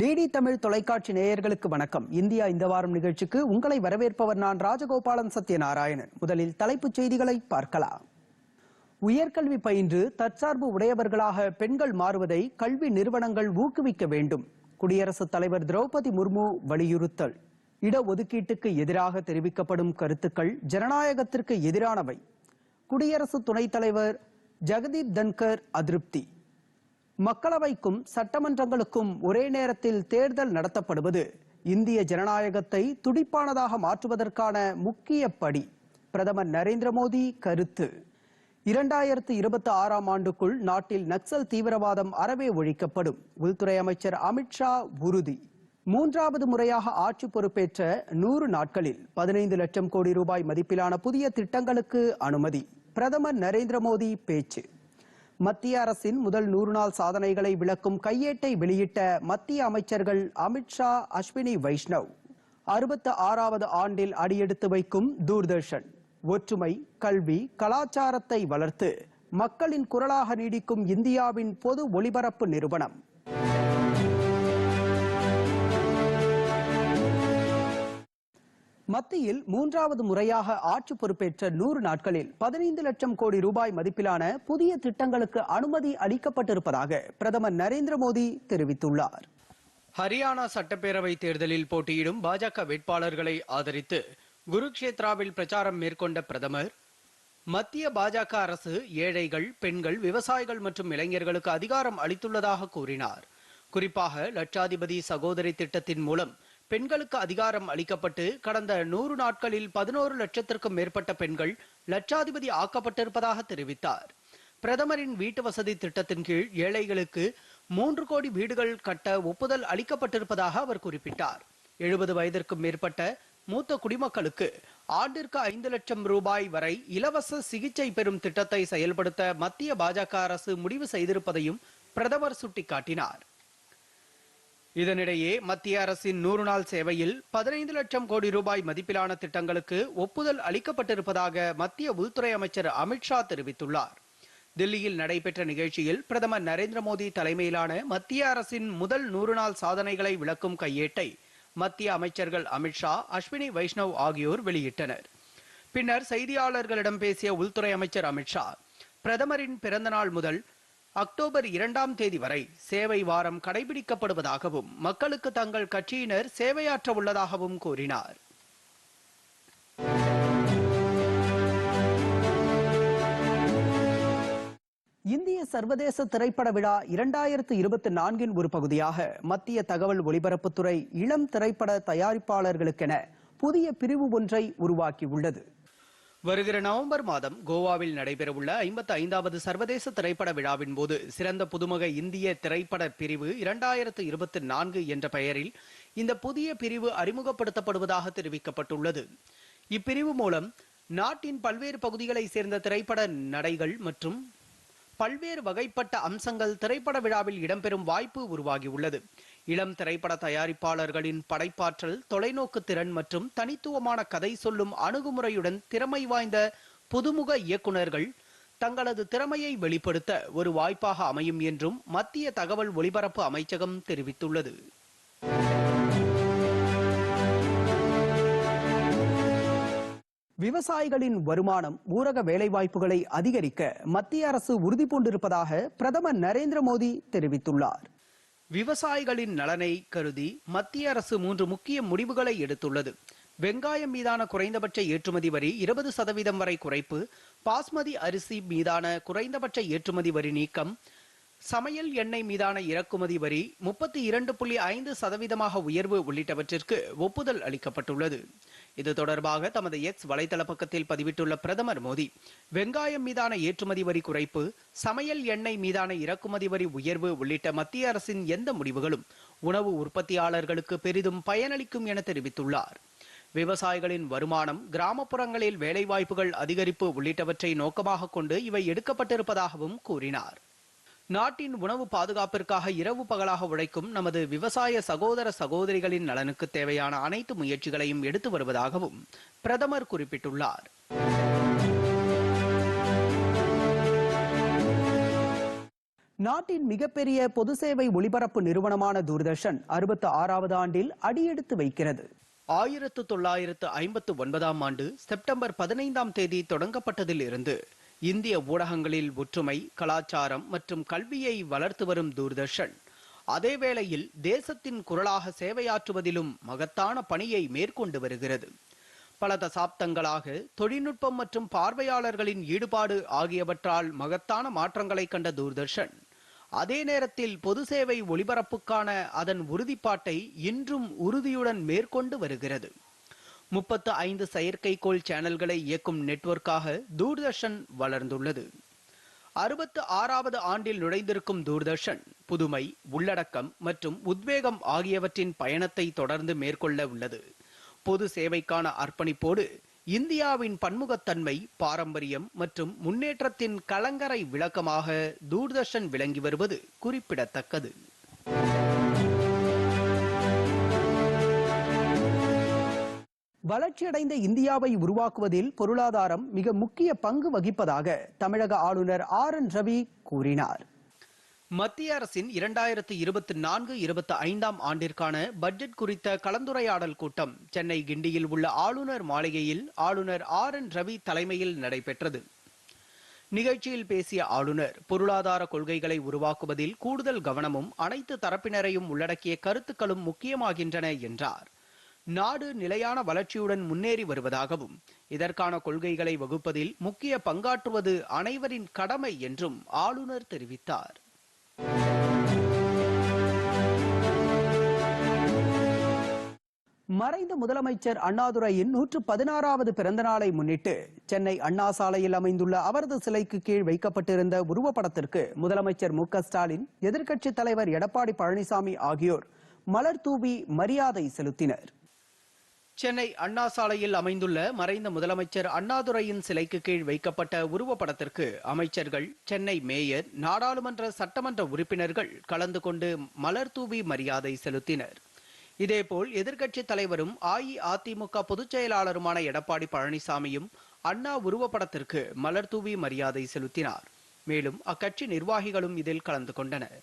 DD Tamil தொலைக்காட்சி நேயர்களுக்கு வணக்கம். இந்தியா இந்த வாரம் நிகழ்ச்சிக்கு உங்களை வரவேற்பவர் நான் ராஜகோபாலன் சத்யநாராயணன். முதலில் தலைப்புச் செய்திகளை பார்க்கலாம். உயர்கல்வி பயின்று தற்சார்பு உடையவர்களாக பெண்கள் மாறுவதை கல்வி நிறுவனங்கள் ஊக்குவிக்க வேண்டும். குடியரசுத் தலைவர் திரௌபதி முர்மு வலியுறுத்தல். இடஒதுக்கீட்டுக்கு எதிராக தெரிவிக்கப்படும் கருத்துக்கள் ஜனநாயகத்திற்கு எதிரானவை. குடியரசு துணைத் தலைவர் ஜெகதீப் தன்கர் அதிருப்தி. மக்களவைக்கும் சட்டமன்றங்களுக்கும் ஒரே நேரத்தில் தேர்தல் நடத்தப்படுவது இந்திய ஜனநாயகத்தை துடிப்பானதாக மாற்றுவதற்கான முக்கிய படி. பிரதமர் நரேந்திர மோடி கருத்து. இரண்டாயிரத்து இருபத்தி ஆறாம் ஆண்டுக்குள் நாட்டில் நக்சல் தீவிரவாதம் அறவே ஒழிக்கப்படும். உள்துறை அமைச்சர் அமித்ஷா உறுதி. மூன்றாவது முறையாக ஆட்சி பொறுப்பேற்ற நூறு நாட்களில் பதினைந்து லட்சம் கோடி ரூபாய் மதிப்பிலான புதிய திட்டங்களுக்கு அனுமதி. பிரதமர் நரேந்திர மோடி பேச்சு. மத்திய அரசின் முதல் நூறு நாள் சாதனைகளை விளக்கும் கையேட்டை வெளியிட்ட மத்திய அமைச்சர்கள் அமித்ஷா அஸ்வினி வைஷ்ணவ். அறுபத்து ஆறாவது ஆண்டில் அடியெடுத்து வைக்கும் தூர்தர்ஷன். ஒற்றுமை கல்வி கலாச்சாரத்தை வளர்த்து மக்களின் குரலாக நீடிக்கும் இந்தியாவின் பொது ஒலிபரப்பு நிறுவனம். மத்தியில் மூன்றாவது முறையாக ஆட்சி பொறுப்பேற்ற நூறு நாட்களில் பதினைந்து லட்சம் கோடி ரூபாய் மதிப்பிலான புதிய திட்டங்களுக்கு அனுமதி அளிக்கப்பட்டிருப்பதாக பிரதமர் நரேந்திர மோடி தெரிவித்துள்ளார். ஹரியானா சட்டப்பேரவை தேர்தலில் போட்டியிடும் பாஜக வேட்பாளர்களை ஆதரித்து குருக்ஷேத்ராவில் பிரச்சாரம் மேற்கொண்ட பிரதமர் மத்திய பாஜக அரசு ஏழைகள் பெண்கள் விவசாயிகள் மற்றும் இளைஞர்களுக்கு அதிகாரம் அளித்துள்ளதாக கூறினார். குறிப்பாக லட்சாதிபதி சகோதரி திட்டத்தின் மூலம் பெண்களுக்கு அதிகாரம் அளிக்கப்பட்டு கடந்த நூறு நாட்களில் பதினோரு லட்சத்திற்கும் மேற்பட்ட பெண்கள் லட்சாதிபதி ஆக்கப்பட்டிருப்பதாக தெரிவித்தார். பிரதமரின் வீட்டு வசதி திட்டத்தின் கீழ் ஏழைகளுக்கு மூன்று கோடி வீடுகள் கட்ட ஒப்புதல் அளிக்கப்பட்டிருப்பதாக அவர் குறிப்பிட்டார். எழுபது வயதிற்கும் மேற்பட்ட மூத்த குடிமக்களுக்கு ஆண்டிற்கு ஐந்து லட்சம் ரூபாய் வரை இலவச சிகிச்சை பெறும் திட்டத்தை செயல்படுத்த மத்திய பாஜக அரசு முடிவு செய்திருப்பதையும் பிரதமர் சுட்டிக்காட்டினார். இதனிடையே மத்திய அரசின் நூறு நாள் சேவையில் பதினைந்து லட்சம் கோடி ரூபாய் மதிப்பிலான திட்டங்களுக்கு ஒப்புதல் அளிக்கப்பட்டிருப்பதாக மத்திய உள்துறை அமைச்சர் அமித்ஷா தெரிவித்துள்ளார். தில்லியில் நடைபெற்ற நிகழ்ச்சியில் பிரதமர் நரேந்திர மோடி தலைமையிலான மத்திய அரசின் முதல் நூறு நாள் சாதனைகளை விளக்கும் கையேட்டை மத்திய அமைச்சர்கள் அமித்ஷா அஸ்வினி வைஷ்ணவ் ஆகியோர் வெளியிட்டனர். பின்னர் செய்தியாளர்களிடம் பேசிய உள்துறை அமைச்சர் அமித்ஷா பிரதமரின் பிறந்த நாள் முதல் அக்டோபர் இரண்டாம் தேதி வரை சேவை வாரம் கடைபிடிக்கப்படுவதாகவும் மக்களுக்கு தங்கள் கட்சியினர் சேவையாற்ற உள்ளதாகவும் கூறினார். இந்திய சர்வதேச திரைப்பட விழா இரண்டாயிரத்து இருபத்தி நான்கின் ஒரு பகுதியாக மத்திய தகவல் ஒலிபரப்புத்துறை இளம் திரைப்பட தயாரிப்பாளர்களுக்கென புதிய பிரிவு ஒன்றை உருவாக்கியுள்ளது. வருகிற நவம்பர் மாதம் கோவாவில் நடைபெறவுள்ள ஐம்பத்தி ஐந்தாவது சர்வதேச திரைப்பட விழாவின் போது சிறந்த புதுமுக இந்திய திரைப்பட பிரிவு இரண்டாயிரத்து இருபத்தி நான்கு என்ற பெயரில் இந்த புதிய பிரிவு அறிமுகப்படுத்தப்படுவதாக தெரிவிக்கப்பட்டுள்ளது. இப்பிரிவு மூலம் நாட்டின் பல்வேறு பகுதிகளை சேர்ந்த திரைப்பட நடைகள் மற்றும் பல்வேறு வகைப்பட்ட அம்சங்கள் திரைப்பட விழாவில் இடம்பெறும் வாய்ப்பு உருவாகியுள்ளது. இளம் திரைப்பட தயாரிப்பாளர்களின் படைப்பாற்றல் தொலைநோக்கு திறன் மற்றும் தனித்துவமான கதை சொல்லும் அணுகுமுறையுடன் திறமை வாய்ந்த புதுமுக இயக்குனர்கள் தங்களது திறமையை வெளிப்படுத்த ஒரு வாய்ப்பாக அமையும் என்றும் மத்திய தகவல் ஒலிபரப்பு அமைச்சகம் தெரிவித்துள்ளது. விவசாயிகளின் வருமானம் ஊரக வேலைவாய்ப்புகளை அதிகரிக்க மத்திய அரசு உறுதி பூண்டிருப்பதாக பிரதமர் நரேந்திர மோடி தெரிவித்துள்ளார். விவசாயிகளின் நலனை கருதி மத்திய அரசு மூன்று முக்கிய முடிவுகளை எடுத்துள்ளது. வெங்காயம் மீதான குறைந்தபட்ச ஏற்றுமதி வரி இருபது சதவீதம் வரை குறைப்பு பாஸ்மதி அரிசி மீதான குறைந்தபட்ச ஏற்றுமதி வரி நீக்கம் சமையல் எண்ணெய் மீதான இறக்குமதி வரி முப்பத்தி இரண்டு புள்ளி ஐந்து சதவீதமாக உயர்வு உள்ளிட்டவற்றிற்கு ஒப்புதல் அளிக்கப்பட்டுள்ளது. இது தொடர்பாக தமது எக்ஸ் வலைதள பக்கத்தில் பதிவிட்டுள்ள பிரதமர் மோடி வெங்காயம் மீதான ஏற்றுமதி வரி குறைப்பு சமையல் எண்ணெய் மீதான இறக்குமதி வரி உயர்வு உள்ளிட்ட மத்திய அரசின் எந்த முடிவுகளும் உணவு உற்பத்தியாளர்களுக்கு பெரிதும் பயனளிக்கும் என தெரிவித்துள்ளார். விவசாயிகளின் வருமானம் கிராமப்புறங்களில் வேலைவாய்ப்புகள் அதிகரிப்பு உள்ளிட்டவற்றை நோக்கமாக கொண்டு இவை எடுக்கப்பட்டிருப்பதாகவும் கூறினார். நாட்டின் உணவு பாதுகாப்பிற்காக இரவு பகலாக உழைக்கும் நமது விவசாய சகோதர சகோதரிகளின் நலனுக்கு தேவையான அனைத்து முயற்சிகளையும் எடுத்து வருவதாகவும் பிரதமர் குறிப்பிட்டுள்ளார். நாட்டின் மிகப்பெரிய பொது சேவை ஒளிபரப்பு நிறுவனமான தூர்தர்ஷன் அறுபத்து ஆறாவது ஆண்டில் அடியெடுத்து வைக்கிறது. ஆயிரத்து தொள்ளாயிரத்து ஐம்பத்து ஒன்பதாம் ஆண்டு செப்டம்பர் பதினைந்தாம் தேதி தொடங்கப்பட்டதில் இருந்து இந்திய ஊடகங்களில் ஒற்றுமை கலாச்சாரம் மற்றும் கல்வியை வளர்த்து வரும் தூர்தர்ஷன். அதே வேளையில் தேசத்தின் குரலாக சேவையாற்றுவதிலும் மகத்தான பணியை மேற்கொண்டு வருகிறது. பல தசாப்தங்களாக தொழில்நுட்பம் மற்றும் பார்வையாளர்களின் ஈடுபாடு ஆகியவற்றால் மகத்தான மாற்றங்களை கண்ட தூர்தர்ஷன். அதே நேரத்தில் பொது சேவை ஒளிபரப்புக்கான அதன் உறுதிப்பாட்டை இன்றும் உறுதியுடன் மேற்கொண்டு வருகிறது. முப்பத்து ஐந்து செயற்கைக்கோள் சேனல்களை இயக்கும் நெட்வொர்க்காக தூர்தர்ஷன் வளர்ந்துள்ளது. அறுபத்து ஆறாவது ஆண்டில் நுழைந்திருக்கும் தூர்தர்ஷன் புதுமை உள்ளடக்கம் மற்றும் உத்வேகம் ஆகியவற்றின் பயணத்தை தொடர்ந்து மேற்கொள்ள உள்ளது. பொது சேவைக்கான அர்ப்பணிப்போடு இந்தியாவின் பன்முகத்தன்மை பாரம்பரியம் மற்றும் முன்னேற்றத்தின் கலங்கரை விளக்கமாக தூர்தர்ஷன் விளங்கி வருவது குறிப்பிடத்தக்கது. வளர்ச்சியடைந்த இந்தியாவை உருவாக்குவதில் பொருளாதாரம் மிக முக்கிய பங்கு வகிப்பதாக தமிழக ஆளுநர் ஆர் என் ரவி கூறினார். மத்திய அரசின் இரண்டாயிரத்து இருபத்தி நான்கு இருபத்தி ஐந்தாம் ஆண்டிற்கான பட்ஜெட் குறித்த கலந்துரையாடல் கூட்டம் சென்னை கிண்டியில் உள்ள ஆளுநர் மாளிகையில் ஆளுநர் ஆர் என் ரவி தலைமையில் நடைபெற்றது. நிகழ்ச்சியில் பேசிய ஆளுநர் பொருளாதார கொள்கைகளை உருவாக்குவதில் கூடுதல் கவனமும் அனைத்து தரப்பினரையும் உள்ளடக்கிய கருத்துக்களும் முக்கியமாகின்றன என்றார். நாடு நிலையான வளர்ச்சியுடன் முன்னேறி வருவதாகவும் இதற்கான கொள்கைகளை வகுப்பதில் முக்கிய பங்காற்றுவது அனைவரின் கடமை என்றும் ஆளுநர் தெரிவித்தார். மறைந்த முதலமைச்சர் அண்ணாதுரையின் நூற்று பதினாறாவது பிறந்த நாளை முன்னிட்டு சென்னை அண்ணா சாலையில் அமைந்துள்ள அவரது சிலைக்கு கீழ் வைக்கப்பட்டிருந்த உருவப்படத்திற்கு முதலமைச்சர் மு க ஸ்டாலின் எதிர்க்கட்சித் தலைவர் எடப்பாடி பழனிசாமி ஆகியோர் மலர் தூவி மரியாதை செலுத்தினர். சென்னை அண்ணா சாலையில் அமைந்துள்ள மறைந்த முதலமைச்சர் அண்ணாதுரையின் சிலைக்கு கீழ் வைக்கப்பட்ட உருவப்படத்திற்கு அமைச்சர்கள் சென்னை மேயர் நாடாளுமன்ற சட்டமன்ற உறுப்பினர்கள் கலந்து கொண்டு மலர் தூவி மரியாதை செலுத்தினர். இதேபோல் எதிர்க்கட்சித் தலைவரும் அஇஅதிமுக பொதுச் செயலாளருமான எடப்பாடி பழனிசாமியும் அண்ணா உருவப்படத்திற்கு மலர் தூவி மரியாதை செலுத்தினார். மேலும் அக்கட்சி நிர்வாகிகளும் இதில் கலந்து கொண்டனர்.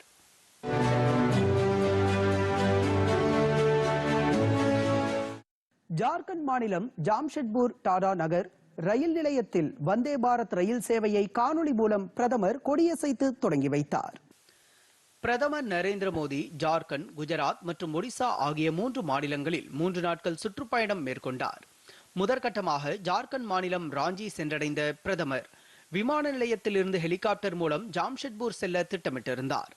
ஜார்க்கண்ட் மாநிலம் ஜாம்ஷெட்பூர் டாடா நகர் ரயில் நிலையத்தில் வந்தே பாரத் ரயில் சேவையை காணொளி மூலம் பிரதமர் கொடியசைத்து தொடங்கி வைத்தார். பிரதமர் நரேந்திர மோடி ஜார்க்கண்ட் குஜராத் மற்றும் ஒடிசா ஆகிய மூன்று மாநிலங்களில் மூன்று நாட்கள் சுற்றுப்பயணம் மேற்கொண்டார். முதற்கட்டமாக ஜார்க்கண்ட் மாநிலம் ராஞ்சி சென்றடைந்த பிரதமர் விமான நிலையத்திலிருந்து ஹெலிகாப்டர் மூலம் ஜாம்ஷெட்பூர் செல்ல திட்டமிட்டிருந்தார்.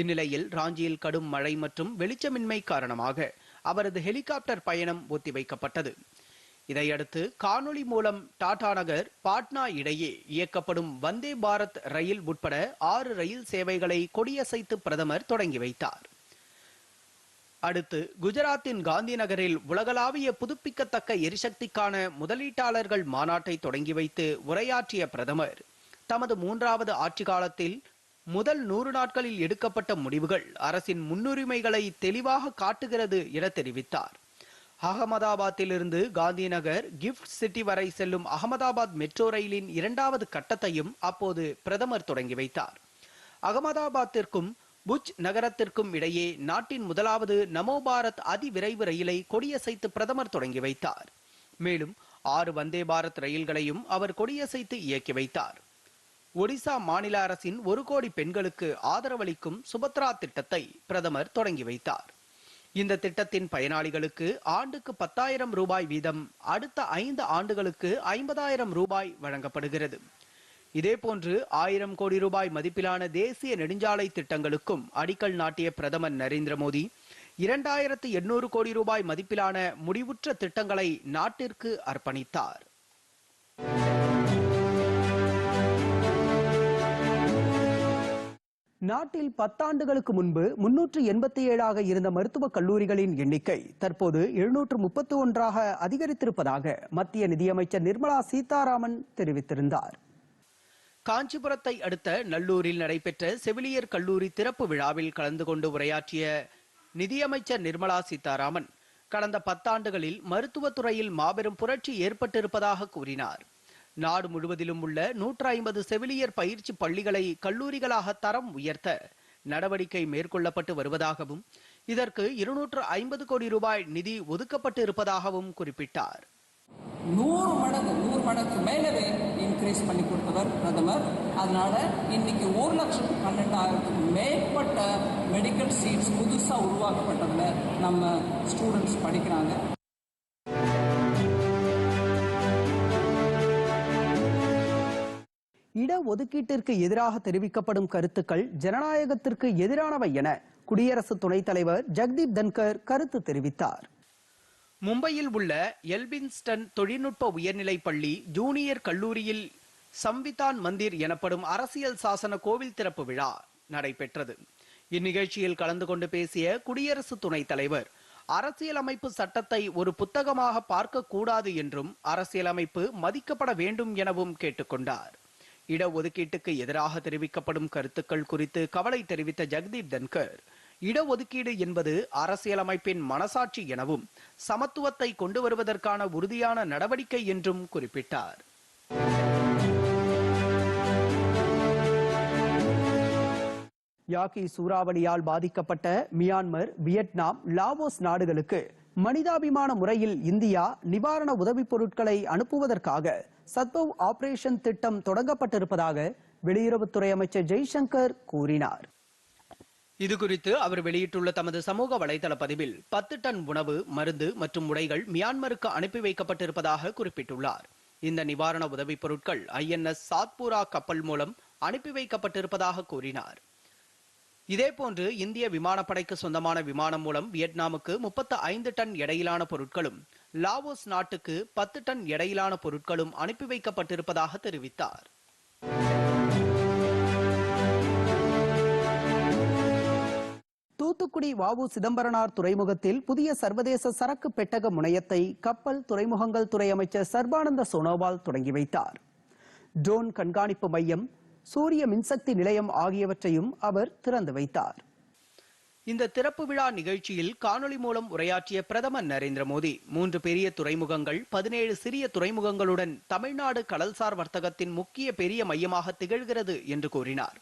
இந்நிலையில் ராஞ்சியில் கடும் மழை மற்றும் வெளிச்சமின்மை காரணமாக அவரது ஹெலிகாப்டர் பயணம் ஒத்திவைக்கப்பட்டது. இதையடுத்து காணொளி மூலம் டாடா நகர் பாட்னா இடையே இயக்கப்படும் வந்தே பாரத் ரயில் உட்பட ஆறு ரயில் சேவைகளை கொடியசைத்து பிரதமர் தொடங்கி வைத்தார். அடுத்து குஜராத்தின் காந்தி நகரில் உலகளாவிய புதுப்பிக்கத்தக்க எரிசக்திக்கான முதலீட்டாளர்கள் மாநாட்டை தொடங்கி வைத்து உரையாற்றிய பிரதமர் தமது மூன்றாவது ஆட்சி காலத்தில் முதல் நூறு நாட்களில் எடுக்கப்பட்ட முடிவுகள் அரசின் முன்னுரிமைகளை தெளிவாக காட்டுகிறது என தெரிவித்தார். அகமதாபாத்திலிருந்து காந்தி நகர் கிஃப்ட் சிட்டி வரை செல்லும் அகமதாபாத் மெட்ரோ ரயிலின் இரண்டாவது கட்டத்தையும் அப்போது பிரதமர் தொடங்கி வைத்தார். அகமதாபாத்திற்கும் புஜ் நகரத்திற்கும் இடையே நாட்டின் முதலாவது நமோ பாரத் அதிவிரைவு ரயிலை கொடியசைத்து பிரதமர் தொடங்கி வைத்தார். மேலும் ஆறு வந்தே பாரத் ரயில்களையும் அவர் கொடியசைத்து இயக்கி வைத்தார். ஒடிசா மாநில அரசின் ஒரு கோடி பெண்களுக்கு ஆதரவளிக்கும் சுபத்ரா திட்டத்தை பிரதமர் தொடங்கி வைத்தார். இந்த திட்டத்தின் பயனாளிகளுக்கு ஆண்டுக்கு பத்தாயிரம் ரூபாய் வீதம் அடுத்த ஐந்து ஆண்டுகளுக்கு ஐம்பதாயிரம் ரூபாய் வழங்கப்படுகிறது. இதேபோன்று ஆயிரம் கோடி ரூபாய் மதிப்பிலான தேசிய நெடுஞ்சாலை திட்டங்களுக்கும் அடிக்கல் நாட்டிய பிரதமர் நரேந்திர மோடி இரண்டாயிரத்து எண்ணூறு கோடி ரூபாய் மதிப்பிலான முடிவுற்ற திட்டங்களை நாட்டிற்கு அர்ப்பணித்தார். நாட்டில் பத்தாண்டுகளுக்கு முன்பு முன்னூற்று எண்பத்தி ஏழாக இருந்த மருத்துவக் கல்லூரிகளின் எண்ணிக்கை தற்போது எழுநூற்று முப்பத்தி ஒன்றாக அதிகரித்திருப்பதாக மத்திய நிதியமைச்சர் நிர்மலா சீதாராமன் தெரிவித்திருந்தார். காஞ்சிபுரத்தை அடுத்த நல்லூரில் நடைபெற்ற செவிலியர் கல்லூரி திறப்பு விழாவில் கலந்து கொண்டு உரையாற்றிய நிதியமைச்சர் நிர்மலா சீதாராமன் கடந்த பத்தாண்டுகளில் மருத்துவத்துறையில் மாபெரும் புரட்சி ஏற்பட்டிருப்பதாக கூறினார். நாடு முழுவதிலும் உள்ள நூற்று ஐம்பது செவிலியர் பயிற்சி பள்ளிகளை கல்லூரிகளாக தரம் உயர்த்த நடவடிக்கை மேற்கொள்ளப்பட்டு வருவதாகவும் இதற்கு இருநூற்று ஐம்பது கோடி ரூபாய் நிதி ஒதுக்கப்பட்டு இருப்பதாகவும் குறிப்பிட்டார். நூறு மடங்கு நூறு மடங்கு மேலவே இன்க்ரீஸ் பண்ணி கொடுத்தவர் பிரதமர். அதனால இன்னைக்கு ஒரு லட்சத்து பன்னெண்டாயிரத்துக்கு மேற்பட்ட மெடிக்கல் சீட்ஸ் புதுசாக உருவாக்கப்பட்டதில் நம்ம ஸ்டூடெண்ட்ஸ் படிக்கிறாங்க. இட ஒதுக்கீட்டிற்கு எதிராக தெரிவிக்கப்படும் கருத்துக்கள் ஜனநாயகத்திற்கு எதிரானவை என குடியரசு துணைத் தலைவர் ஜெக்தீப் தன்கர் கருத்து தெரிவித்தார். மும்பையில் உள்ள எல்பின்ஸ்டன் தொழில்நுட்ப உயர்நிலைப் பள்ளி ஜூனியர் கல்லூரியில் சம்விதான் மந்திர் எனப்படும் அரசியல் சாசன கோவில் திறப்பு விழா நடைபெற்றது. இந்நிகழ்ச்சியில் கலந்து கொண்டு பேசிய குடியரசு துணைத் தலைவர் அரசியலமைப்பு சட்டத்தை ஒரு புத்தகமாக பார்க்க கூடாது என்றும் அரசியலமைப்பு மதிக்கப்பட வேண்டும் எனவும் கேட்டுக்கொண்டார் இடஒதுக்கீட்டுக்கு எதிராக தெரிவிக்கப்படும் கருத்துக்கள் குறித்து கவலை தெரிவித்த ஜெகதீப் தன்கர் இடஒதுக்கீடு என்பது அரசியலமைப்பின் மனசாட்சி எனவும் சமத்துவத்தை கொண்டு வருவதற்கான உறுதியான நடவடிக்கை என்றும் குறிப்பிட்டார். யாக்கி சூறாவளியால் பாதிக்கப்பட்ட மியான்மர் வியட்நாம் லாவோஸ் நாடுகளுக்கு மனிதாபிமான முறையில் இந்தியா நிவாரண உதவிப் பொருட்களை அனுப்புவதற்காக சத்பவ் ஆபரேஷன் திட்டம் தொடங்கப்பட்டிருப்பதாக வெளியுறவுத்துறை அமைச்சர் ஜெய்சங்கர் கூறினார். இதுகுறித்து அவர் வெளியிட்டுள்ள தமது சமூக வலைதள பதிவில் பத்து டன் உணவு மருந்து மற்றும் உடைகள் மியான்மருக்கு அனுப்பி வைக்கப்பட்டிருப்பதாக குறிப்பிட்டுள்ளார். இந்த நிவாரண உதவிப் பொருட்கள் ஐஎன்எஸ் சாத்பூரா கப்பல் மூலம் அனுப்பி வைக்கப்பட்டிருப்பதாக கூறினார். இதேபோன்று இந்திய விமானப்படைக்கு சொந்தமான விமானம் மூலம் வியட்நாமுக்கு முப்பத்து ஐந்து டன் எடையிலான பொருட்களும் லாவோஸ் நாட்டுக்கு பத்து டன் எடையிலான பொருட்களும் அனுப்பி வைக்கப்பட்டிருப்பதாக தெரிவித்தார். தூத்துக்குடி வாவு சிதம்பரனார் துறைமுகத்தில் புதிய சர்வதேச சரக்கு பெட்டக முனையத்தை கப்பல் துறைமுகங்கள் துறை அமைச்சர் சர்பானந்த சோனோவால் தொடங்கி வைத்தார். ட்ரோன் கண்காணிப்பு மையம் சூரிய மின்சக்தி நிலையம் ஆகியவற்றையும் அவர் திறந்து வைத்தார். இந்த திறப்பு விழா நிகழ்ச்சியில் காணொளி மூலம் உரையாற்றிய பிரதமர் நரேந்திர மோடி மூன்று பெரிய துறைமுகங்கள் பதினேழு சிறிய துறைமுகங்களுடன் தமிழ்நாடு கடல்சார் வர்த்தகத்தின் முக்கிய பெரிய மையமாக திகழ்கிறது என்று கூறினார்.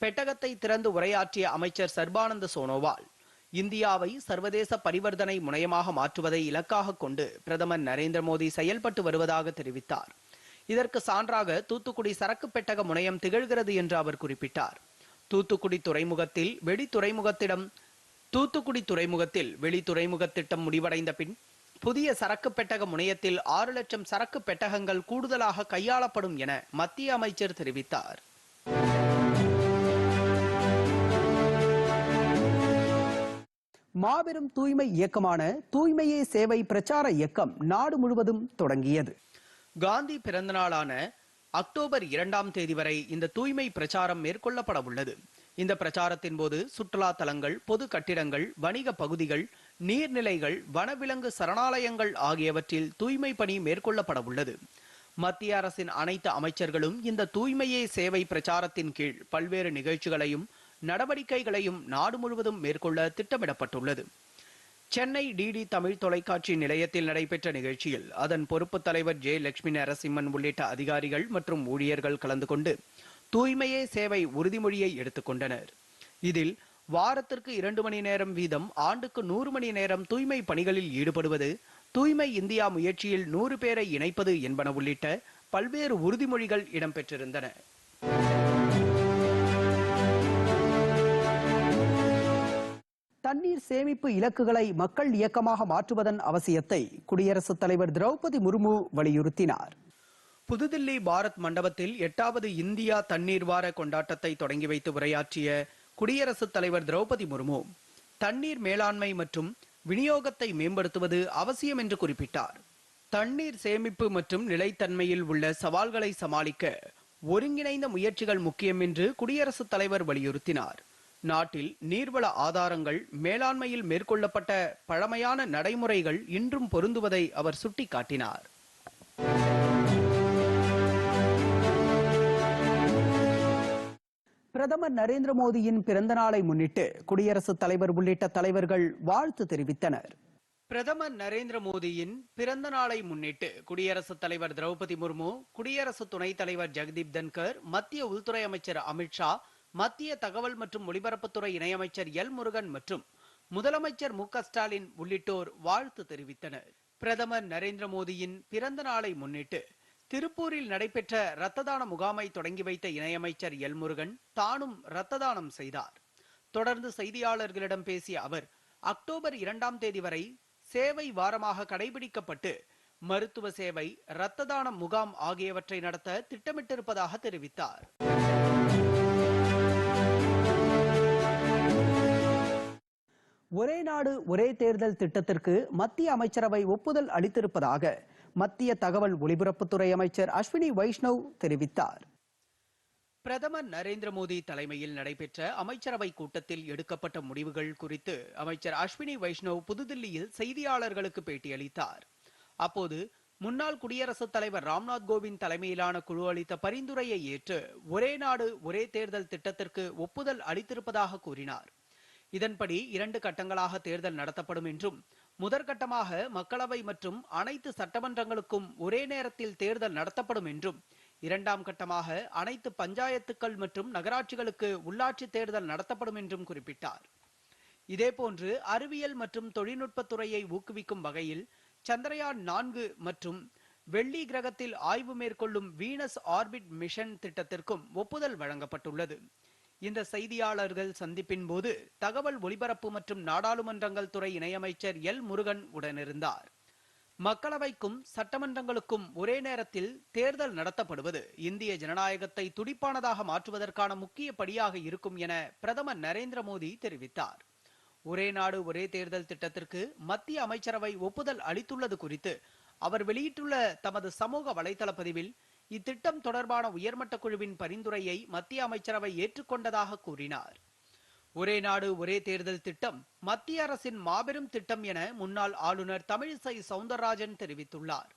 பெட்டகத்தை திறந்து உரையாற்றிய அமைச்சர் சர்பானந்த சோனோவால் இந்தியாவை சர்வதேச பரிவர்த்தனை முனையமாக மாற்றுவதை இலக்காக கொண்டு பிரதமர் நரேந்திர மோடி செயல்பட்டு வருவதாக தெரிவித்தார். இதற்கு சான்றாக தூத்துக்குடி சரக்கு பெட்டக முனையம் திகழ்கிறது என்று அவர் குறிப்பிட்டார். தூத்துக்குடி துறைமுகத்தில் வெடி துறைமுகத்திடம் தூத்துக்குடி துறைமுகத்தில் வெளி துறைமுக திட்டம் முடிவடைந்த பின் புதிய சரக்கு பெட்டக முனையத்தில் ஆறு லட்சம் சரக்கு பெட்டகங்கள் கூடுதலாக கையாளப்படும் என மத்திய அமைச்சர் தெரிவித்தார். மாபெரும் தூய்மை இயக்கமான தூய்மையே சேவை பிரச்சார இயக்கம் நாடு முழுவதும் தொடங்கியது. காந்தி பிறந்தநாளான அக்டோபர் இரண்டாம் தேதி வரை இந்த தூய்மை பிரச்சாரம் மேற்கொள்ளப்பட உள்ளது. இந்த பிரச்சாரத்தின் போது சுற்றுலா தலங்கள் பொது கட்டிடங்கள் வணிக பகுதிகள் நீர்நிலைகள் வனவிலங்கு சரணாலயங்கள் ஆகியவற்றில் தூய்மை பணி மேற்கொள்ளப்பட உள்ளது. மத்திய அரசின் அனைத்து அமைச்சர்களும் இந்த தூய்மையே சேவை பிரச்சாரத்தின் கீழ் பல்வேறு நிகழ்ச்சிகளையும் நடவடிக்கைகளையும் நாடு முழுவதும் மேற்கொள்ள திட்டமிடப்பட்டுள்ளது. சென்னை டிடி தமிழ் தொலைக்காட்சி நிலையத்தில் நடைபெற்ற நிகழ்ச்சியில் அதன் பொறுப்பு தலைவர் ஜே. லட்சுமி நரசிம்மன் உள்ளிட்ட அதிகாரிகள் மற்றும் ஊழியர்கள் கலந்து கொண்டு தூய்மையே சேவை உறுதிமொழியை எடுத்துக்கொண்டனர் இதில் வாரத்திற்கு இரண்டு மணி நேரம் வீதம் ஆண்டுக்கு நூறு மணி நேரம் தூய்மை பணிகளில் ஈடுபடுவது தூய்மை இந்தியா முயற்சியில் நூறு பேரை இணைப்பது என்பன உள்ளிட்ட பல்வேறு உறுதிமொழிகள் இடம்பெற்றிருந்தன. தண்ணீர் சேமிப்பு இலக்குகளை மக்கள் இயக்கமாக மாற்றுவதன் அவசியத்தை குடியரசுத் தலைவர் திரௌபதி முர்மு வலியுறுத்தினார். புதுதில்லி பாரத் மண்டபத்தில் எட்டாவது இந்தியா தண்ணீர் வார கொண்டாட்டத்தை தொடங்கி வைத்து உரையாற்றிய குடியரசுத் தலைவர் திரௌபதி முர்மு தண்ணீர் மேலாண்மை மற்றும் விநியோகத்தை மேம்படுத்துவது அவசியம் என்று குறிப்பிட்டார். தண்ணீர் சேமிப்பு மற்றும் நிலைத்தன்மையில் உள்ள சவால்களை சமாளிக்க ஒருங்கிணைந்த முயற்சிகள் முக்கியம் என்று குடியரசுத் தலைவர் வலியுறுத்தினார். நாட்டில் நீர்வள ஆதாரங்கள் மேலாண்மையில் மேற்கொள்ளப்பட்ட பழமையான நடைமுறைகள் இன்றும் பொருந்துவதை அவர் சுட்டிக்காட்டினார். பிரதமர் நரேந்திர மோடியின் பிறந்த நாளை முன்னிட்டு குடியரசுத் தலைவர் உள்ளிட்ட தலைவர்கள் வாழ்த்து தெரிவித்தனர். பிரதமர் நரேந்திர மோடியின் பிறந்த நாளை முன்னிட்டு குடியரசுத் தலைவர் திரௌபதி முர்மு குடியரசு துணைத் தலைவர் ஜெகதீப் தன்கர் மத்திய உள்துறை அமைச்சர் அமித்ஷா மத்திய தகவல் மற்றும் ஒலிபரப்புத்துறை இணையமைச்சர் எல் முருகன் மற்றும் முதலமைச்சர் மு ஸ்டாலின் உள்ளிட்டோர் வாழ்த்து தெரிவித்தனர். பிரதமர் நரேந்திர மோடியின் பிறந்த நாளை முன்னிட்டு திருப்பூரில் நடைபெற்ற இரத்த தான முகாமை தொடங்கி வைத்த இணையமைச்சர் எல் முருகன் தானும் இரத்த தானம் செய்தார். தொடர்ந்து செய்தியாளர்களிடம் பேசிய அவர் அக்டோபர் இரண்டாம் தேதி வரை சேவை வாரமாக கடைபிடிக்கப்பட்டு மருத்துவ சேவை இரத்த தானம் முகாம் ஆகியவற்றை நடத்த திட்டமிட்டிருப்பதாக தெரிவித்தார். ஒரே நாடு ஒரே தேர்தல் திட்டத்திற்கு மத்திய அமைச்சரவை ஒப்புதல் அளித்திருப்பதாக மத்திய தகவல் ஒலிபரப்புத்துறை அமைச்சர் அஸ்வினி வைஷ்ணவ் தெரிவித்தார். பிரதமர் நரேந்திர மோடி தலைமையில் நடைபெற்ற அமைச்சரவை கூட்டத்தில் எடுக்கப்பட்ட முடிவுகள் குறித்து அமைச்சர் அஸ்வினி வைஷ்ணவ் புதுதில்லியில் செய்தியாளர்களுக்கு பேட்டியளித்தார். அப்போது முன்னாள் குடியரசுத் தலைவர் ராம்நாத் கோவிந்த் தலைமையிலான குழு அளித்த பரிந்துரையை ஏற்று ஒரே நாடு ஒரே தேர்தல் திட்டத்திற்கு ஒப்புதல் அளித்திருப்பதாக கூறினார். இதன்படி இரண்டு கட்டங்களாக தேர்தல் நடத்தப்படும் என்றும் முதற்கட்டமாக மக்களவை மற்றும் அனைத்து சட்டமன்றங்களுக்கும் ஒரே நேரத்தில் தேர்தல் நடத்தப்படும் என்றும் இரண்டாம் கட்டமாக அனைத்து பஞ்சாயத்துக்கள் மற்றும் நகராட்சிகளுக்கு உள்ளாட்சி தேர்தல் நடத்தப்படும் என்றும் குறிப்பிட்டார். இதேபோன்று அறிவியல் மற்றும் தொழில்நுட்பத்துறையை ஊக்குவிக்கும் வகையில் சந்திரயான் நான்கு மற்றும் வெள்ளி கிரகத்தில் ஆய்வு மேற்கொள்ளும் வீனஸ் ஆர்பிட் மிஷன் திட்டத்திற்கும் ஒப்புதல் வழங்கப்பட்டுள்ளது. இந்த செய்தியாளர்கள் சந்திப்பின் போது தகவல் ஒலிபரப்பு மற்றும் நாடாளுமன்றங்கள் துறை இணையமைச்சர் எல் முருகன் உடனிருந்தார். மக்களவைக்கும் சட்டமன்றங்களுக்கும் ஒரே நேரத்தில் தேர்தல் நடத்தப்படுவது இந்திய ஜனநாயகத்தை துடிப்பானதாக மாற்றுவதற்கான முக்கிய படியாக இருக்கும் என பிரதமர் நரேந்திர மோடி தெரிவித்தார். ஒரே நாடு ஒரே தேர்தல் திட்டத்திற்கு மத்திய அமைச்சரவை ஒப்புதல் அளித்துள்ளது குறித்து அவர் வெளியிட்டுள்ள தமது சமூக வலைதள பதிவில் இத்திட்டம் தொடர்பான உயர்மட்ட குழுவின் பரிந்துரையை மத்திய அமைச்சரவை ஏற்றுக்கொண்டதாக கூறினார். ஒரே நாடு ஒரே தேர்தல் திட்டம் மத்திய அரசின் மாபெரும் திட்டம் என முன்னாள் ஆளுநர் தமிழிசை சவுந்தரராஜன் தெரிவித்துள்ளார்.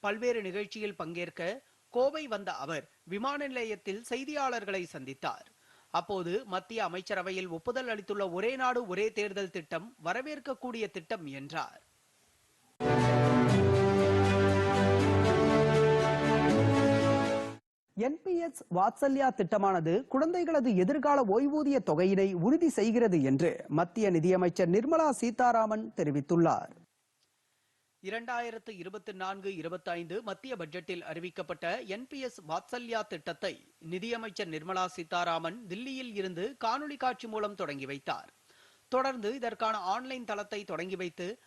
பல்வேறு நிகழ்ச்சியில் பங்கேற்க கோவை வந்த அவர் விமான நிலையத்தில் செய்தியாளர்களை சந்தித்தார். அப்போது மத்திய அமைச்சரவையில் ஒப்புதல் அளித்துள்ள ஒரே நாடு ஒரே தேர்தல் திட்டம் வரவேற்கக்கூடிய திட்டம் என்றார். என்பிஎஸ் வாத்சல்யா திட்டமானது குழந்தைகளது எதிர்கால ஓய்வூதிய தொகையினை உறுதி செய்கிறது என்று மத்திய நிதியமைச்சர் நிர்மலா சீதாராமன் தெரிவித்துள்ளார். இரண்டாயிரத்து இருபத்தி நான்கு இருபத்தைந்து மத்திய பட்ஜெட்டில் அறிவிக்கப்பட்ட என்பிஎஸ் வாத்சல்யா திட்டத்தை நிதியமைச்சர் நிர்மலா சீதாராமன் தில்லியில் இருந்து காணொலி காட்சி மூலம் தொடங்கி வைத்தார். தொடர்ந்து இதற்கான ஆன்லைன் தளத்தை தொடங்கி வைத்து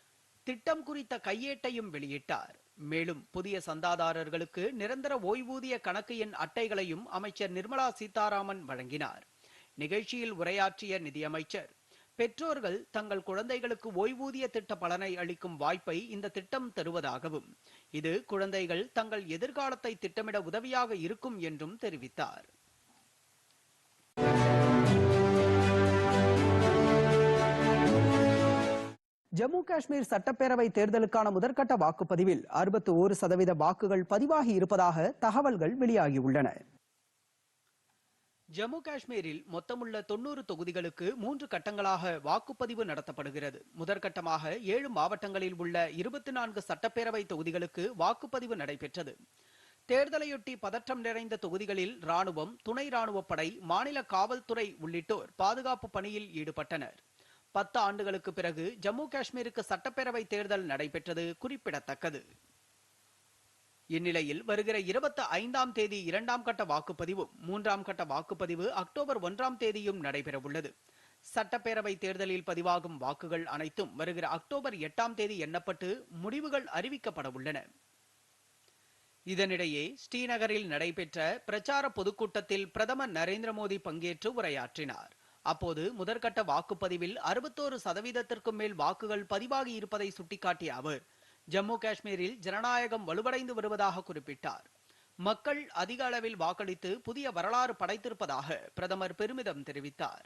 திட்டம் குறித்த கையேட்டையும் வெளியிட்டார். மேலும் புதிய சந்தாதாரர்களுக்கு நிரந்தர ஓய்வூதிய கணக்கு எண் அட்டைகளையும் அமைச்சர் நிர்மலா சீதாராமன் வழங்கினார். நிகழ்ச்சியில் உரையாற்றிய நிதியமைச்சர் பெற்றோர்கள் தங்கள் குழந்தைகளுக்கு ஓய்வூதிய திட்ட பலனை அளிக்கும் வாய்ப்பை இந்த திட்டம் தருவதாகவும் இது குழந்தைகள் தங்கள் எதிர்காலத்தை திட்டமிட உதவியாக இருக்கும் என்றும் தெரிவித்தார். ஜம்மு காஷ்மீர் சட்டப்பேரவை தேர்தலுக்கான முதற்கட்ட வாக்குப்பதிவில் அறுபத்தி ஒரு சதவீத வாக்குகள் பதிவாகி இருப்பதாக தகவல்கள் வெளியாகியுள்ளன. ஜம்மு காஷ்மீரில் மொத்தமுள்ள தொண்ணூறு தொகுதிகளுக்கு மூன்று கட்டங்களாக வாக்குப்பதிவு நடத்தப்படுகிறது. முதற்கட்டமாக ஏழு மாவட்டங்களில் உள்ள இருபத்தி நான்கு சட்டப்பேரவை தொகுதிகளுக்கு வாக்குப்பதிவு நடைபெற்றது. தேர்தலையொட்டி பதற்றம் நிறைந்த தொகுதிகளில் ராணுவம் துணை ராணுவப்படை மாநில காவல்துறை உள்ளிட்டோர் பாதுகாப்பு பணியில் ஈடுபட்டனர். பத்து ஆண்டுகளுக்கு பிறகு ஜம்மு காஷ்மீருக்கு சட்டப்பேரவை தேர்தல் நடைபெற்றது குறிப்பிடத்தக்கது. இந்நிலையில் வருகிற இருபத்தி ஐந்தாம் தேதி இரண்டாம் கட்ட வாக்குப்பதிவும் மூன்றாம் கட்ட வாக்குப்பதிவு அக்டோபர் ஒன்றாம் தேதியும் நடைபெறவுள்ளது. சட்டப்பேரவை தேர்தலில் பதிவாகும் வாக்குகள் அனைத்தும் வருகிற அக்டோபர் எட்டாம் தேதி எண்ணப்பட்டு முடிவுகள் அறிவிக்கப்பட உள்ளன இதனிடையே ஸ்ரீநகரில் நடைபெற்ற பிரச்சார பொதுக்கூட்டத்தில் பிரதமர் நரேந்திர மோடி பங்கேற்று உரையாற்றினார். அப்போது முதற்கட்ட வாக்குப்பதிவில் அறுபத்தோரு சதவீதத்திற்கும் மேல் வாக்குகள் பதிவாகி இருப்பதை சுட்டிக்காட்டிய அவர் ஜம்மு காஷ்மீரில் ஜனநாயகம் வலுவடைந்து வருவதாக குறிப்பிட்டார். மக்கள் அதிக அளவில் வாக்களித்து புதிய வரலாறு படைத்திருப்பதாக பிரதமர் பெருமிதம் தெரிவித்தார்.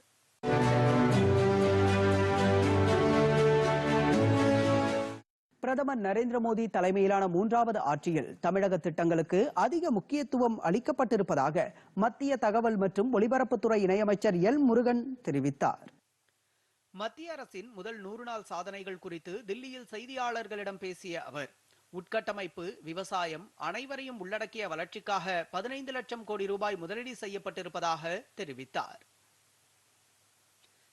பிரதமர் நரேந்திர மோடி தலைமையிலான மூன்றாவது ஆட்சியில் தமிழக திட்டங்களுக்கு அதிக முக்கியத்துவம் அளிக்கப்பட்டிருப்பதாக மத்திய தகவல் மற்றும் ஒலிபரப்புத்துறை இணையமைச்சர் எல் முருகன் தெரிவித்தார். மத்திய அரசின் முதல் நூறு நாள் சாதனைகள் குறித்து தில்லியில் செய்தியாளர்களிடம் பேசிய அவர் உட்கட்டமைப்பு விவசாயம் அனைவரையும் உள்ளடக்கிய வளர்ச்சிக்காக பதினைந்து லட்சம் கோடி ரூபாய் முதலீடு செய்யப்பட்டிருப்பதாக தெரிவித்தார்.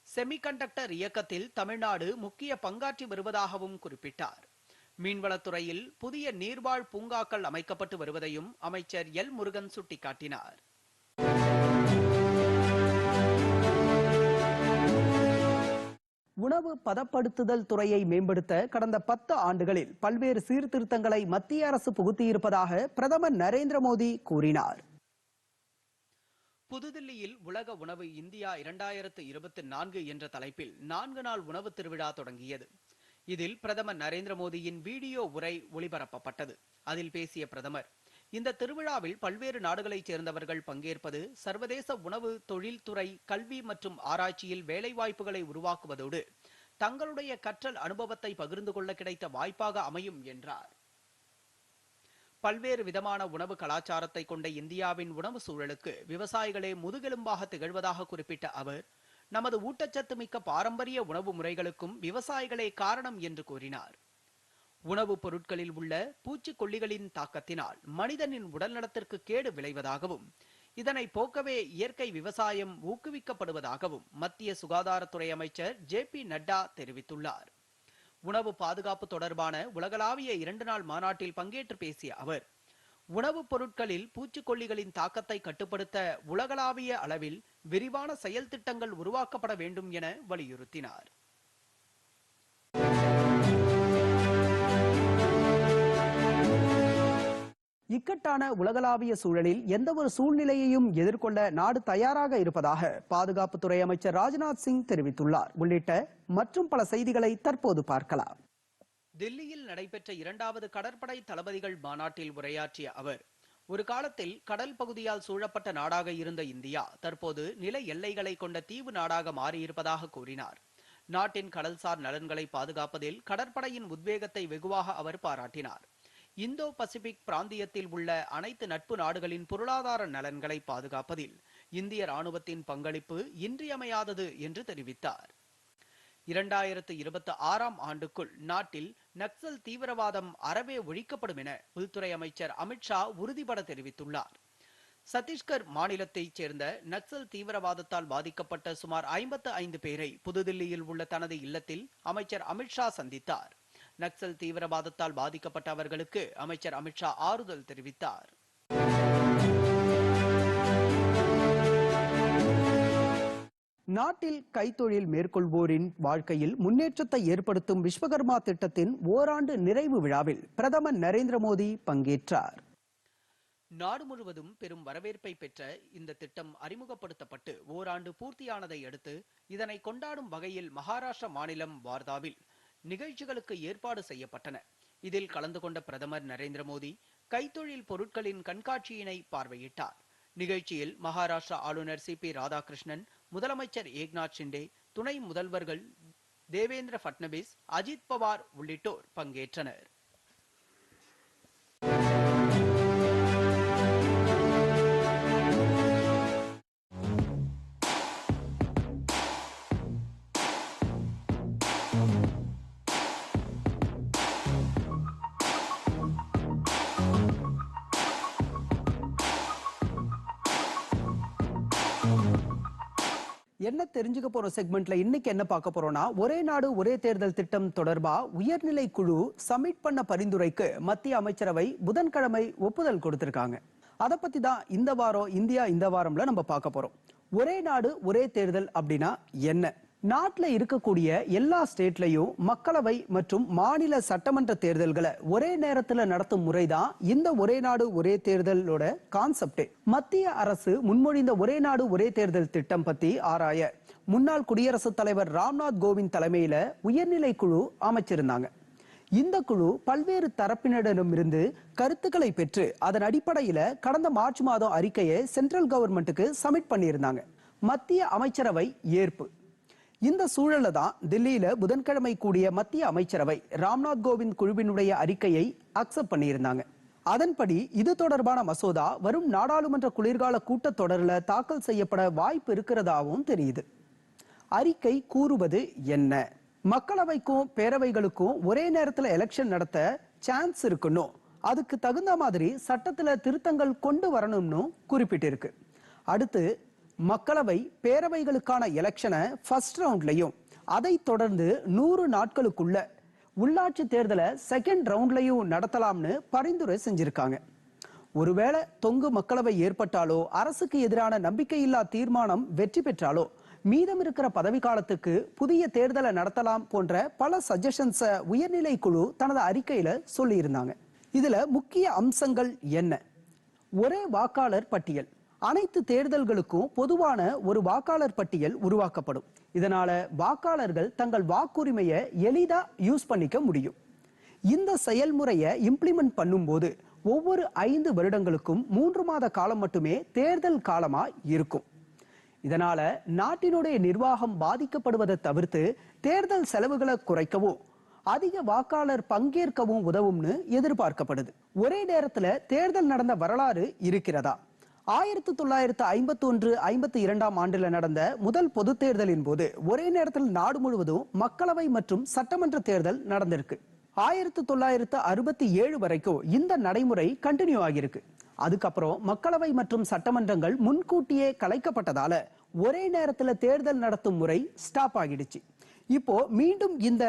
செமிகண்டக்டர் இயக்கத்தில் தமிழ்நாடு முக்கிய பங்காற்றி வருவதாகவும் குறிப்பிட்டார். மீன்வளத்துறையில் புதிய நீர்வாழ் பூங்காக்கள் அமைக்கப்பட்டு வருவதையும் அமைச்சர் எல். முருகன் சுட்டிக்காட்டினார். உணவு பதப்படுத்துதல் துறையை மேம்படுத்த கடந்த பத்து ஆண்டுகளில் பல்வேறு சீர்திருத்தங்களை மத்திய அரசு புகுத்தியிருப்பதாக பிரதமர் நரேந்திர மோடி கூறினார். புதுதில்லியில் உலக உணவு இந்தியா இரண்டாயிரத்து இருபத்தி நான்கு என்ற தலைப்பில் நான்கு நாள் உணவு திருவிழா தொடங்கியது. இதில் பிரதமர் நரேந்திர மோடியின் வீடியோ உரை ஒளிபரப்பப்பட்டது. அதில் பேசிய பிரதமர் இந்த திருவிழாவில் பல்வேறு நாடுகளைச் சேர்ந்தவர்கள் பங்கேற்பது சர்வதேச உணவு தொழில்துறை கல்வி மற்றும் ஆராய்ச்சியில் வேலைவாய்ப்புகளை உருவாக்குவதோடு தங்களுடைய கற்றல் அனுபவத்தை பகிர்ந்து கொள்ள கிடைத்த வாய்ப்பாக அமையும் என்றார். பல்வேறு விதமான உணவு கலாச்சாரத்தை கொண்ட இந்தியாவின் உணவு சூழலுக்கு விவசாயிகளே முதுகெலும்பாக திகழ்வதாக குறிப்பிட்ட அவர் நமது ஊட்டச்சத்து மிக்க பாரம்பரிய உணவு முறைகளுக்கும் விவசாயிகளே காரணம் என்று கூறினார். உணவுப் பொருட்களில் உள்ள பூச்சிக்கொல்லிகளின் தாக்கத்தினால் மனிதனின் உடல்நலத்திற்கு கேடு விளைவதாகவும் இதனை போக்கவே இயற்கை விவசாயம் ஊக்குவிக்கப்படுவதாகவும் மத்திய சுகாதாரத்துறை அமைச்சர் ஜே பி நட்டா தெரிவித்துள்ளார். உணவு பாதுகாப்பு தொடர்பான உலகளாவிய இரண்டு நாள் மாநாட்டில் பங்கேற்று பேசிய அவர் உணவுப் பொருட்களில் பூச்சிக்கொல்லிகளின் தாக்கத்தை கட்டுப்படுத்த உலகளாவிய அளவில் விரிவான செயல் திட்டங்கள் உருவாக்கப்பட வேண்டும் என வலியுறுத்தினார். இக்கட்டான உலகளாவிய சூழலில் எந்த ஒரு சூழ்நிலையையும் எதிர்கொள்ள நாடு தயாராக இருப்பதாக பாதுகாப்புத்துறை அமைச்சர் ராஜ்நாத் சிங் தெரிவித்துள்ளார். உள்ளிட்ட மற்றும் பல செய்திகளை தற்போது பார்க்கலாம். தில்லியில் நடைபெற்ற இரண்டாவது கடற்படை தளபதிகள் மாநாட்டில் உரையாற்றிய அவர் ஒரு காலத்தில் கடல் பகுதியால் சூழப்பட்ட நாடாக இருந்த இந்தியா தற்போது நில எல்லைகளை கொண்ட தீவு நாடாக மாறியிருப்பதாக கூறினார். நாட்டின் கடல்சார் நலன்களை பாதுகாப்பதில் கடற்படையின் உத்வேகத்தை வெகுவாக அவர் பாராட்டினார். இந்தோ பசிபிக் பிராந்தியத்தில் உள்ள அனைத்து நட்பு நாடுகளின் பொருளாதார நலன்களை பாதுகாப்பதில் இந்திய ராணுவத்தின் பங்களிப்பு இன்றியமையாதது என்று தெரிவித்தார். இரண்டாயிரத்து இருபத்தி ஆறாம் ஆண்டுக்குள் நாட்டில் நக்சல் தீவிரவாதம் அறவே ஒழிக்கப்படும் என உள்துறை அமைச்சர் அமித்ஷா உறுதிபட தெரிவித்துள்ளார். சத்தீஸ்கர் மாநிலத்தைச் சேர்ந்த நக்சல் தீவிரவாதத்தால் பாதிக்கப்பட்ட சுமார் ஐம்பத்து ஐந்து பேரை புதுதில்லியில் உள்ள தனது இல்லத்தில் அமைச்சர் அமித்ஷா சந்தித்தார். நக்சல் தீவிரவாதத்தால் பாதிக்கப்பட்ட அவர்களுக்கு அமைச்சர் அமித்ஷா ஆறுதல் தெரிவித்தார். நாட்டில் கைத்தொழில் மேற்கொள்வோரின் வாழ்க்கையில் முன்னேற்றத்தை ஏற்படுத்தும் விஸ்வகர்மா திட்டத்தின் ஓராண்டு நிறைவு விழாவில் பிரதமர் நரேந்திர மோடி பங்கேற்றார். நாடு முழுவதும் பெரும் வரவேற்பை பெற்ற இந்த திட்டம் அறிமுகப்படுத்தப்பட்டு ஓராண்டு பூர்த்தியானதை அடுத்து இதனை கொண்டாடும் வகையில் மகாராஷ்டிரா மாநிலம் வார்தாவில் நிகழ்ச்சிகளுக்கு ஏற்பாடு செய்யப்பட்டன. இதில் கலந்து கொண்ட பிரதமர் நரேந்திர மோடி கைத்தொழில் பொருட்களின் கண்காட்சியினை பார்வையிட்டார். நிகழ்ச்சியில் மகாராஷ்டிரா ஆளுநர் சி பி ராதாகிருஷ்ணன் முதலமைச்சர் ஏக்நாத் ஷிண்டே துணை முதல்வர்கள் தேவேந்திர பட்னவிஸ் அஜித் பவார் உள்ளிட்டோர் பங்கேற்றனர். என்ன தெரிஞ்சுக்க போற செக்மெண்ட்ல இன்னைக்கு என்ன பார்க்க போறோம்னா ஒரே நாடு ஒரே தேர்தல் திட்டம் தொடர்பா உயர்நிலை குழு சப்மிட் பண்ண பரிந்துரைக்கு மத்திய அமைச்சரவை புதன்கிழமை ஒப்புதல் கொடுத்திருக்காங்க. அதை பத்தி தான் இந்த வாரம் இந்தியா இந்த வாரம்ல நம்ம பார்க்க போறோம். ஒரே நாடு ஒரே தேர்தல் அப்படின்னா என்ன? நாட்டில் இருக்கக்கூடிய எல்லா ஸ்டேட்லையும் மக்களவை மற்றும் மாநில சட்டமன்ற தேர்தல்களை ஒரே நேரத்தில் நடத்தும் முறைதான் இந்த ஒரே நாடு ஒரே தேர்தலோட கான்செப்டே மத்திய அரசு முன்மொழிந்த ஒரே நாடு ஒரே தேர்தல் திட்டம் பத்தி ஆராய முன்னாள் குடியரசுத் தலைவர் ராம்நாத் கோவிந்த் தலைமையில உயர்நிலை குழு அமைச்சிருந்தாங்க. இந்த குழு பல்வேறு தரப்பினரிடமிருந்து கருத்துக்களை பெற்று அதன் அடிப்படையில கடந்த மார்ச் மாதம் அறிக்கையை சென்ட்ரல் கவர்மெண்ட்டுக்கு சப்மிட் பண்ணியிருந்தாங்க. மத்திய அமைச்சரவை ஏற்பு. இந்த சூழல்ல தான் தில்லியில புதன்கிழமை கூடிய மத்திய அமைச்சரவை ராம்நாத் கோவிந்த் குழுவினுடைய அறிக்கையை அக்செப்ட் பண்ணியிருந்தாங்க. அதன்படி இது தொடர்பான மசோதா வரும் நாடாளுமன்ற குளிர்கால கூட்டத்தொடரில் தாக்கல் செய்யப்பட வாய்ப்பு இருக்கிறதாகவும் தெரியுது. அறிக்கை கூறுவது என்ன? மக்களவைக்கும் பேரவைகளுக்கும் ஒரே நேரத்தில் எலெக்ஷன் நடத்த சான்ஸ் இருக்கணும் அதுக்கு தகுந்த மாதிரி சட்டத்தில் திருத்தங்கள் கொண்டு வரணும்னு குறிப்பிட்டிருக்கு. அடுத்து மக்களவை பேரவைகளுக்கான எலெக்ஷனை ஃபர்ஸ்ட் ரவுண்ட்லையும் அதை தொடர்ந்து நூறு நாட்களுக்குள்ள உள்ளாட்சி தேர்தலை செகண்ட் ரவுண்ட்லையும் நடத்தலாம்னு பரிந்துரை செஞ்சிருக்காங்க. ஒருவேளை தொங்கு மக்களவை ஏற்பட்டாலோ அரசுக்கு எதிரான நம்பிக்கையில்லா தீர்மானம் வெற்றி பெற்றாலோ மீதம் இருக்கிற பதவி காலத்துக்கு புதிய தேர்தலை நடத்தலாம் போன்ற பல சஜஷன்ஸ உயர்நிலை குழு தனது அறிக்கையில சொல்லியிருந்தாங்க. இதுல முக்கிய அம்சங்கள் என்ன? ஒரே வாக்காளர் பட்டியல். அனைத்து தேர்தல்களுக்கும் பொதுவான ஒரு வாக்காளர் பட்டியல் உருவாக்கப்படும். இதனால வாக்காளர்கள் தங்கள் வாக்குரிமையை எளிதா யூஸ் பண்ணிக்க முடியும். இந்த செயல்முறையை இம்ப்ளிமெண்ட் பண்ணும்போது ஒவ்வொரு ஐந்து வருடங்களுக்கும் மூன்று மாத காலம் மட்டுமே தேர்தல் காலமா இருக்கும். இதனால நாட்டினுடைய நிர்வாகம் பாதிக்கப்படுவதை தவிர்த்து தேர்தல் செலவுகளை குறைக்கவும் அதிக வாக்காளர் பங்கேற்கவும் உதவும்னு எதிர்பார்க்கப்படுது. ஒரே நேரத்துல தேர்தல் நடந்த வரலாறு இருக்கிறதா? ஆயிரத்தி தொள்ளாயிரத்து ஐம்பத்தி ஒன்று ஐம்பத்தி இரண்டாம் ஆண்டில் நடந்த முதல் பொது தேர்தலின் போது ஒரே நேரத்தில் நாடு முழுவதும் மக்களவை மற்றும் சட்டமன்ற தேர்தல் நடந்திருக்கு. ஆயிரத்தி தொள்ளாயிரத்து அறுபத்தி ஏழு வரைக்கும் இந்த நடைமுறை கண்டினியூ ஆகியிருக்கு. அதுக்கப்புறம் மக்களவை மற்றும் சட்டமன்றங்கள் முன்கூட்டியே கலைக்கப்பட்டதால ஒரே நேரத்தில் தேர்தல் நடத்தும் முறை ஸ்டாப் ஆகிடுச்சு. இப்போ மீண்டும் இந்த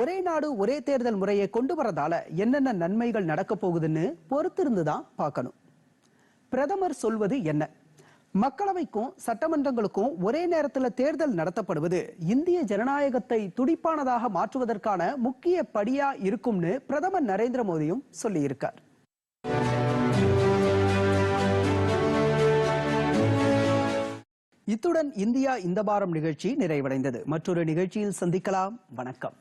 ஒரே நாடு ஒரே தேர்தல் முறையை கொண்டு வரதால என்னென்ன நன்மைகள் நடக்க போகுதுன்னு பொறுத்திருந்து தான் பார்க்கணும். பிரதமர் சொல்வது என்ன? மக்களவைக்கும் சட்டமன்றங்களுக்கும் ஒரே நேரத்தில் தேர்தல் நடத்தப்படுவது இந்திய ஜனநாயகத்தை துடிப்பானதாக மாற்றுவதற்கான முக்கிய படியா இருக்கும்னு பிரதமர் நரேந்திர மோடியும் சொல்லியிருக்கார். இத்துடன் இந்தியா இந்த வாரம் நிகழ்ச்சி நிறைவடைந்தது. மற்றொரு நிகழ்ச்சியில் சந்திக்கலாம். வணக்கம்.